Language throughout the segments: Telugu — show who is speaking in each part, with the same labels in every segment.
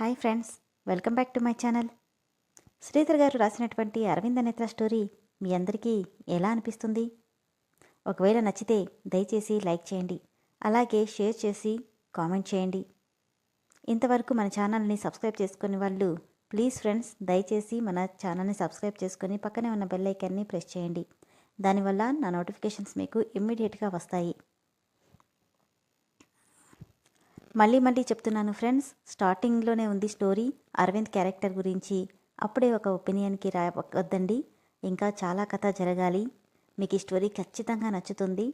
Speaker 1: Hi friends welcome back to my channel. Sridhar garu రాసినటువంటి అరవింద నేత్ర స్టోరీ మీ అందరికీ ఎలా అనిపిస్తుంది? ఒకవేళ నచ్చితే దయచేసి లైక్ చేయండి అలాగే షేర్ చేసి కామెంట్ చేయండి. ఇంతవరకు మన ఛానల్ని సబ్స్క్రైబ్ చేసుకునే వాళ్ళు ప్లీజ్ ఫ్రెండ్స్ దయచేసి మన ఛానల్ని సబ్స్క్రైబ్ చేసుకుని పక్కనే ఉన్న బెల్ ఐకాన్ని ప్రెస్ చేయండి. దానివల్ల నా నోటిఫికేషన్స్ మీకు ఇమ్మీడియట్గా వస్తాయి. మళ్ళీ మళ్ళీ చెప్తున్నాను ఫ్రెండ్స్ స్టార్టింగ్లోనే ఉంది స్టోరీ. అరవింద్ క్యారెక్టర్ గురించి అప్పుడే ఒక ఒపీనియన్కి రావద్దండి ఇంకా చాలా కథ జరగాలి. మీకు ఈ స్టోరీ ఖచ్చితంగా నచ్చుతుంది.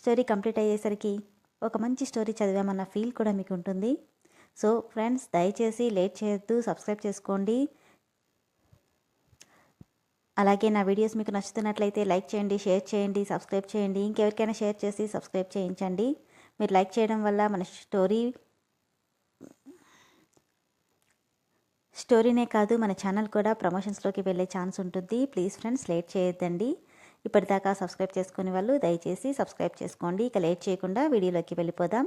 Speaker 1: స్టోరీ కంప్లీట్ అయ్యేసరికి ఒక మంచి స్టోరీ చదివామన్న ఫీల్ కూడా మీకు ఉంటుంది. సో ఫ్రెండ్స్ దయచేసి లేట్ చేయొద్దు సబ్స్క్రైబ్ చేసుకోండి. అలాగే నా వీడియోస్ మీకు నచ్చుతున్నట్లయితే లైక్ చేయండి షేర్ చేయండి సబ్స్క్రైబ్ చేయండి. ఇంకెవరికైనా షేర్ చేసి సబ్స్క్రైబ్ చేయించండి. మీరు లైక్ చేయడం వల్ల మన స్టోరీ స్టోరీనే కాదు మన ఛానల్ కూడా ప్రమోషన్స్లోకి వెళ్ళే ఛాన్స్ ఉంటుంది. ప్లీజ్ ఫ్రెండ్స్ లేట్ చేయొద్దండి. ఇప్పటిదాకా సబ్స్క్రైబ్ చేసుకునే వాళ్ళు దయచేసి సబ్స్క్రైబ్ చేసుకోండి. ఇక లేట్ చేయకుండా వీడియోలోకి వెళ్ళిపోదాం.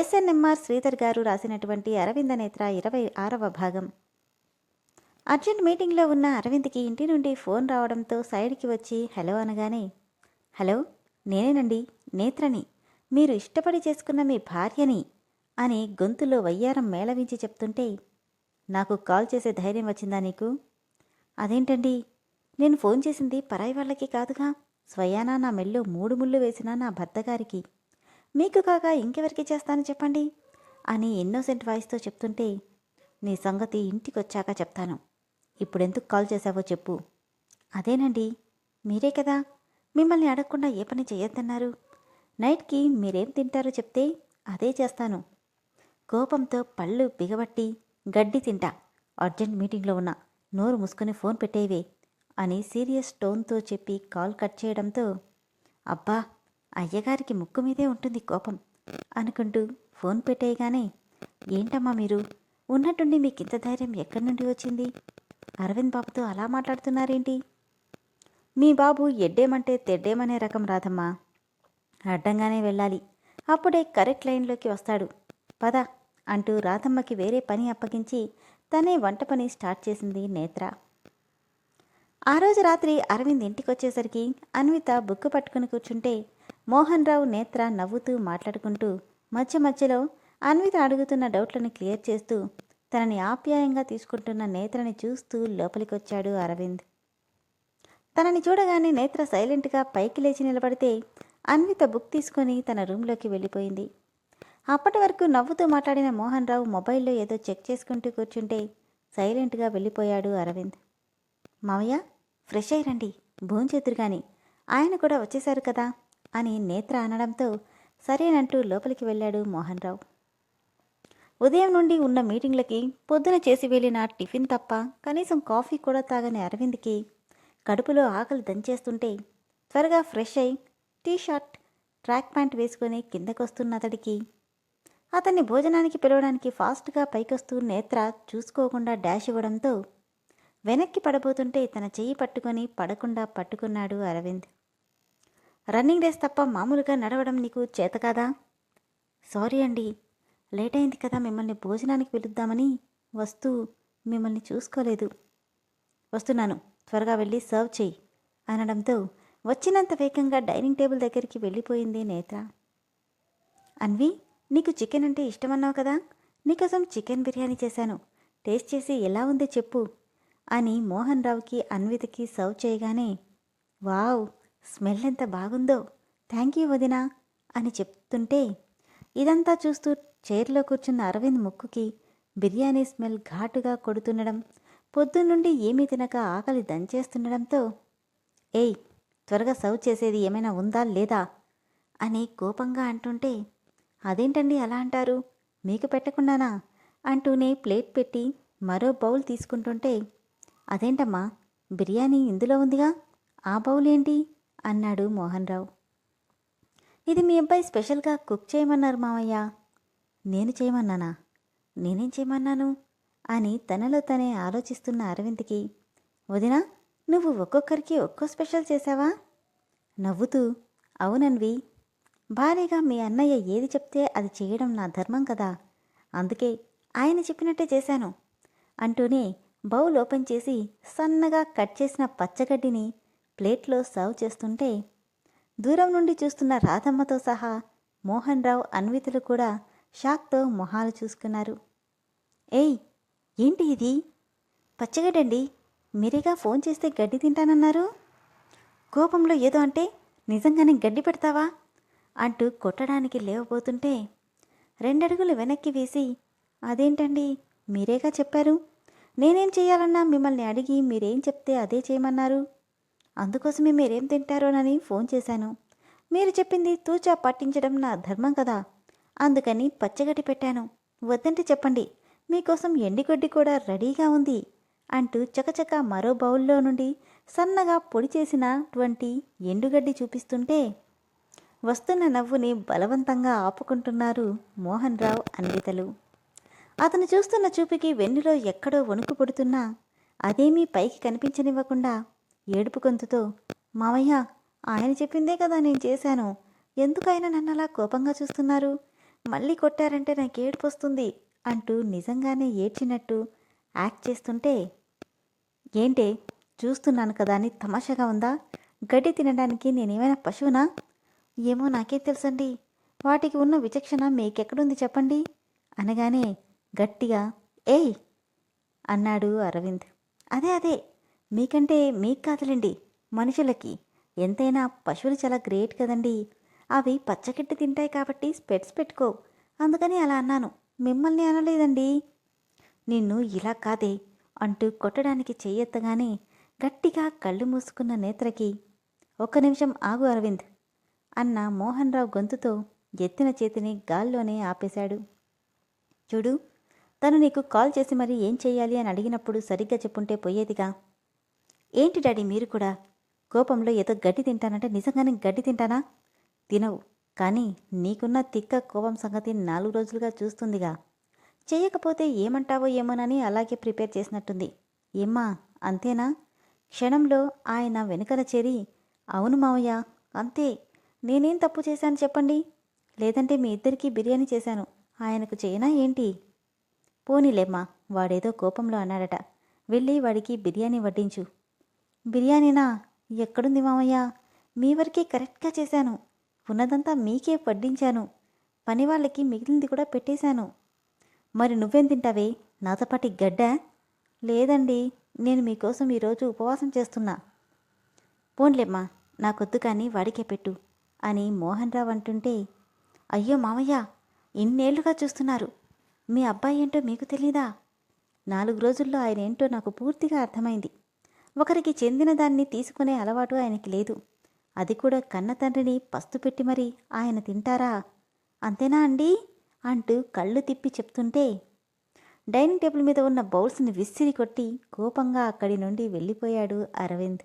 Speaker 1: ఎస్ఎన్ఎంఆర్ శ్రీధర్ గారు రాసినటువంటి అరవింద నేత్ర ఇరవై ఆరవ భాగం. అర్జెంట్ మీటింగ్లో ఉన్న అరవింద్కి ఇంటి నుండి ఫోన్ రావడంతో సైడ్కి వచ్చి హలో అనగానే హలో నేనేనండి నేత్రని. మీరు ఇష్టపడి చేసుకున్న మీ భార్యని అని గొంతులో వయ్యారం మేళవించి చెప్తుంటే నాకు కాల్ చేసే ధైర్యం వచ్చిందా నీకు? అదేంటండి? నేను ఫోన్ చేసింది పరాయి వాళ్ళకి కాదుగా. స్వయానా నా మెల్లో మూడు ముళ్ళు వేసిన నా భర్తగారికి. మీకు కాక ఇంకెవరికి చేస్తాను చెప్పండి? అని ఇన్నోసెంట్ వాయిస్తో చెప్తుంటే నీ సంగతి ఇంటికొచ్చాక చెప్తాను. ఇప్పుడెందుకు కాల్ చేశావో చెప్పు. అదేనండి? మీరే కదా. మిమ్మల్ని అడగకుండా ఏ పని చేయొద్దన్నారు? నైట్కి మీరేం తింటారో చెప్తే అదే చేస్తాను. కోపంతో పళ్ళు బిగబట్టి గడ్డి తింటా. అర్జెంట్ మీటింగ్లో ఉన్నా. నోరు మూసుకొని ఫోన్ పెట్టేవే అని సీరియస్ టోన్తో చెప్పి కాల్ కట్ చేయడంతో అబ్బా అయ్యగారికి ముక్కు మీదే ఉంటుంది కోపం అనుకుంటూ ఫోన్ పెట్టేయగానే ఏంటమ్మా మీరు? ఉన్నట్టుండి మీకు ఇంత ధైర్యం ఎక్కడి నుండి వచ్చింది? అరవింద్ బాబుతో అలా మాట్లాడుతున్నారేంటి? మీ బాబు ఎడ్డేమంటే తెడ్డేమనే రకం రాదమ్మా. అడ్డంగానే వెళ్ళాలి. అప్పుడే కరెక్ట్ లైన్లోకి వస్తాడు. పద అంటూ రాధమ్మకి వేరే పని అప్పగించి తనే వంట పని స్టార్ట్ చేసింది నేత్ర. ఆ రోజు రాత్రి అరవింద్ ఇంటికొచ్చేసరికి అన్విత బుక్కు పట్టుకుని కూర్చుంటే మోహన్ రావు నేత్ర నవ్వుతూ మాట్లాడుకుంటూ మధ్య మధ్యలో అన్విత అడుగుతున్న డౌట్లను క్లియర్ చేస్తూ తనని ఆప్యాయంగా తీసుకుంటున్న నేత్రని చూస్తూ లోపలికొచ్చాడు అరవింద్. తనని చూడగానే నేత్ర సైలెంట్గా పైకి లేచి నిలబడితే అన్విత బుక్ తీసుకొని తన రూమ్లోకి వెళ్ళిపోయింది. అప్పటి వరకు నవ్వుతూ మాట్లాడిన మోహన్ రావు మొబైల్లో ఏదో చెక్ చేసుకుంటూ కూర్చుంటే సైలెంట్గా వెళ్ళిపోయాడు అరవింద్. మావయ్య ఫ్రెష్ అయ్యి భోంచేతురు కానీ ఆయన కూడా వచ్చేశారు కదా అని నేత్ర అనడంతో సరేనంటూ లోపలికి వెళ్ళాడు మోహన్ రావు ఉదయం నుండి ఉన్న మీటింగ్లకి పొద్దున చేసి వెళ్ళిన టిఫిన్ తప్ప కనీసం కాఫీ కూడా తాగని అరవింద్కి కడుపులో ఆకలి దంచేస్తుంటే త్వరగా ఫ్రెష్ అయి టీ షర్ట్ ట్రాక్ ప్యాంట్ వేసుకొని కిందకొస్తున్న అతడికి. అతన్ని భోజనానికి పిలవడానికి ఫాస్ట్గా పైకొస్తూ నేత్ర చూసుకోకుండా డాష్ ఇవ్వడంతో వెనక్కి పడబోతుంటే తన చెయ్యి పట్టుకొని పడకుండా పట్టుకున్నాడు అరవింద్. రన్నింగ్ రేస్ తప్ప మామూలుగా నడవడం నీకు చేత కాదా? సారీ అండి లేట్ అయింది కదా మిమ్మల్ని భోజనానికి పిలుద్దామని వస్తూ మిమ్మల్ని చూసుకోలేదు. వస్తున్నాను త్వరగా వెళ్ళి సర్వ్ చేయి అనడంతో వచ్చినంత వేగంగా డైనింగ్ టేబుల్ దగ్గరికి వెళ్ళిపోయింది నేత్ర. అన్వి నీకు చికెన్ అంటే ఇష్టమన్నావు కదా? నీకోసం చికెన్ బిర్యానీ చేశాను. టేస్ట్ చేసి ఎలా ఉందో చెప్పు అని మోహన్ రావుకి అన్వితకి సర్వ్ చేయగానే వావ్ స్మెల్ ఎంత బాగుందో. థ్యాంక్ యూ వదినా అని చెప్తుంటే ఇదంతా చూస్తూ చైర్లో కూర్చున్న అరవింద్ ముక్కుకి బిర్యానీ స్మెల్ ఘాటుగా కొడుతుండడం పొద్దున్నుండి ఏమీ తినక ఆకలి దంచేస్తుండడంతో ఏయ్ త్వరగా సర్వ్ చేసేది ఏమైనా ఉందా లేదా? అని కోపంగా అంటుంటే అదేంటండి అలా అంటారు? మీకు పెట్టకుండానా? అంటూనే ప్లేట్ పెట్టి మరో బౌల్ తీసుకుంటుంటే అదేంటమ్మా బిర్యానీ ఇందులో ఉందిగా? ఆ బౌల్ ఏంటి? అన్నాడు మోహన్ రావు ఇది మీ అబ్బాయి స్పెషల్గా కుక్ చేయమన్నారు మావయ్య. నేను చేయమన్నానా? నేనేం చేయమన్నాను? అని తనలో తనే ఆలోచిస్తున్న అరవింద్కి వదినా నువ్వు ఒక్కొక్కరికి ఒక్కో స్పెషల్ చేశావా? నవ్వుతూ అవునన్వి. భారీగా మీ అన్నయ్య ఏది చెప్తే అది చేయడం నా ధర్మం కదా. అందుకే ఆయన చెప్పినట్టే చేశాను. అంటూనే బౌల్ ఓపెన్ చేసి సన్నగా కట్ చేసిన పచ్చగడ్డిని ప్లేట్లో సర్వ్ చేస్తుంటే దూరం నుండి చూస్తున్న రాధమ్మతో సహా మోహన్ రావు అన్వితులు కూడా షాక్తో మొహాలు చూసుకున్నారు. ఏయ్ ఏంటి ఇది? పచ్చగడ్డండి. మీరేగా ఫోన్ చేస్తే గడ్డి తింటానన్నారు? కోపంలో ఏదో అంటే నిజంగానే గడ్డి పెడతావా? అంటూ కొట్టడానికి లేవబోతుంటే రెండడుగులు వెనక్కి వేసి అదేంటండి మీరేగా చెప్పారు? నేనేం చేయాలన్నా మిమ్మల్ని అడిగి మీరేం చెప్తే అదే చేయమన్నారు. అందుకోసమే మీరేం తింటారోనని ఫోన్ చేశాను. మీరు చెప్పింది తూచా పట్టించడం నా ధర్మం కదా. అందుకని పచ్చగడ్డి పెట్టాను. వద్దంటే చెప్పండి. మీకోసం ఎండిగడ్డి కూడా రెడీగా ఉంది. అంటూ చకచక మరో బౌల్లో నుండి సన్నగా పొడి చేసినటువంటి ఎండుగడ్డి చూపిస్తుంటే వస్తున్న నవ్వుని బలవంతంగా ఆపుకుంటున్నారు మోహన్ రావు అన్వితలు అతను చూస్తున్న చూపుకి వెన్నులో ఎక్కడో వణుకు పడుతున్నా అదేమీ పైకి కనిపించనివ్వకుండా ఏడుపు గొంతుతో మావయ్య ఆయన చెప్పిందే కదా నేను చేశాను. ఎందుకైనా నన్ను అలా కోపంగా చూస్తున్నారు? మళ్ళీ కొట్టారంటే నాకు ఏడుపు వస్తుంది అంటూ నిజంగానే ఏడ్చినట్టు యాక్ట్ చేస్తుంటే ఏంటే చూస్తున్నాను కదా అని తమాషాగా ఉందా? గడ్డి తినడానికి నేనేమైనా పశువునా? ఏమో నాకే తెలుసండి. వాటికి ఉన్న విచక్షణ మీకెక్కడుంది చెప్పండి? అనగానే గట్టిగా ఏయ్! అన్నాడు అరవింద్. అదే అదే మీకంటే మీకు కాదులేండి మనుషులకి. ఎంతైనా పశువులు చాలా గ్రేట్ కదండి. అవి పచ్చగడ్డి తింటాయి కాబట్టి స్పెట్స్ పెట్టుకో. అందుకని అలా అన్నాను. మిమ్మల్ని అనలేదండి. నిన్ను ఇలా కాదే అంటూ కొట్టడానికి చెయ్యెత్తగానే గట్టిగా కళ్ళు మూసుకున్న నేత్రకి ఒక్క నిమిషం ఆగు అరవింద్ అన్న మోహన్ రావు గొంతుతో ఎత్తిన చేతిని గాల్లోనే ఆపేశాడు. చూడు తను నీకు కాల్ చేసి మరి ఏం చేయాలి అని అడిగినప్పుడు సరిగ్గా చెప్పుంటే పోయేదిగా. ఏంటి డాడీ మీరు కూడా? కోపంలో ఏదో గడ్డి తింటానంటే నిజంగానే గడ్డి తింటానా? తినవు కానీ నీకున్న తిక్క కోపం సంగతి నాలుగు రోజులుగా చూస్తుందిగా. చేయకపోతే ఏమంటావో ఏమోనని అలాగే ప్రిపేర్ చేసినట్టుంది. ఏమ్మా అంతేనా? క్షణంలో ఆయన వెనుకల చేరి అవును మావయ్య అంతే. నేనేం తప్పు చేశాను చెప్పండి? లేదంటే మీ ఇద్దరికీ బిర్యానీ చేశాను. ఆయనకు చేయనా ఏంటి? పోనీలేమ్మా వాడేదో కోపంలో అన్నాడట. వెళ్ళి వాడికి బిర్యానీ వడ్డించు. బిర్యానీనా? ఎక్కడుంది మామయ్య మీ వరకే కరెక్ట్గా చేశాను. ఉన్నదంతా మీకే వడ్డించాను. పని వాళ్ళకి మిగిలింది కూడా పెట్టేశాను. మరి నువ్వేం తింటావే? నాతో పాటి గడ్డ? లేదండి నేను మీకోసం ఈరోజు ఉపవాసం చేస్తున్నా. పోన్లేమ్మా నాకొద్దు కానీ వాడికే పెట్టు అని మోహన్ రావు అంటుంటే అయ్యో మామయ్య ఇన్నేళ్ళుగా చూస్తున్నారు. మీ అబ్బాయి ఏంటో మీకు తెలీదా? నాలుగు రోజుల్లో ఆయన ఏంటో నాకు పూర్తిగా అర్థమైంది. ఒకరికి చెందిన దాన్ని తీసుకునే అలవాటు ఆయనకి లేదు. అది కూడా కన్న తండ్రిని పస్తు పెట్టి మరి ఆయన తింటారా? అంతేనా అండి? అంటూ కళ్ళు తిప్పి చెప్తుంటే డైనింగ్ టేబుల్ మీద ఉన్న బౌల్స్ని విసిరి కొట్టి కోపంగా అక్కడి నుండి వెళ్ళిపోయాడు అరవింద్.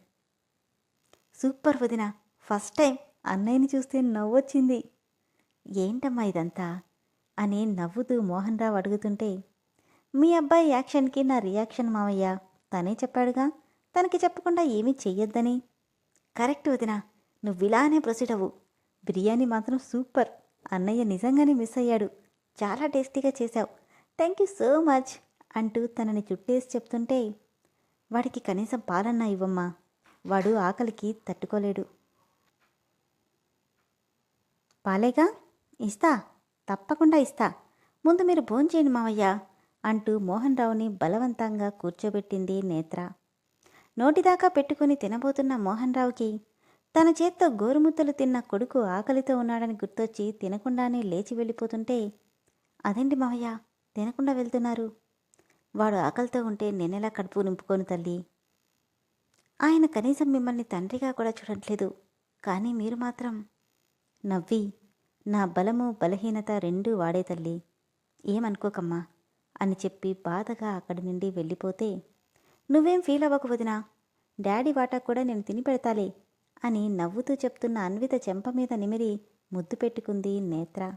Speaker 1: సూపర్ వదిన ఫస్ట్ టైం అన్నయ్యని చూస్తే నవ్వొచ్చింది. ఏంటమ్మా ఇదంతా? అని నవ్వుతూ మోహన్ రావు అడుగుతుంటే మీ అబ్బాయి యాక్షన్కి నా రియాక్షన్ మావయ్య తనే చెప్పాడుగా తనకి చెప్పకుండా ఏమీ చెయ్యొద్దని. కరెక్ట్ వదిన నువ్వు ఇలానే ప్రొసీడ్ అవ్వు. బిర్యానీ మాత్రం సూపర్. అన్నయ్య నిజంగానే మిస్ అయ్యాడు. చాలా టేస్టీగా చేశావు. థ్యాంక్ యూ సో మచ్ అంటూ తనని చుట్టేసి చెప్తుంటే వాడికి కనీసం పాలన్నా ఇవ్వమ్మా. వాడు ఆకలికి తట్టుకోలేడు. పాలేగా? ఇస్తా. తప్పకుండా ఇస్తా. ముందు మీరు భోంచేయండి మావయ్య అంటూ మోహన్ రావుని బలవంతంగా కూర్చోబెట్టింది నేత్ర. నోటిదాకా పెట్టుకుని తినబోతున్న మోహన్ రావుకి తన చేత్తో గోరుముద్దలు తిన్న కొడుకు ఆకలితో ఉన్నాడని గుర్తొచ్చి తినకుండానే లేచి వెళ్ళిపోతుంటే అదేంటి మావయ్య? తినకుండా వెళ్తున్నారు. వాడు ఆకలితో ఉంటే నేనెలా కడుపు నింపుకోను తల్లి? ఆయన కనీసం మిమ్మల్ని తండ్రిగా కూడా చూడట్లేదు. కానీ మీరు మాత్రం నవ్వి నా బలము బలహీనత రెండూ వాడే తల్లి. ఏమనుకోకమ్మా? అని చెప్పి బాధగా అక్కడి నుండి వెళ్ళిపోతే నువ్వేం ఫీల్ అవ్వకు వదినా? డాడీ వాటా కూడా నేను తిని పెడతాలే అని నవ్వుతూ చెప్తున్న అన్విత చెంప మీద నిమిరి ముద్దు పెట్టుకుంది నేత్ర.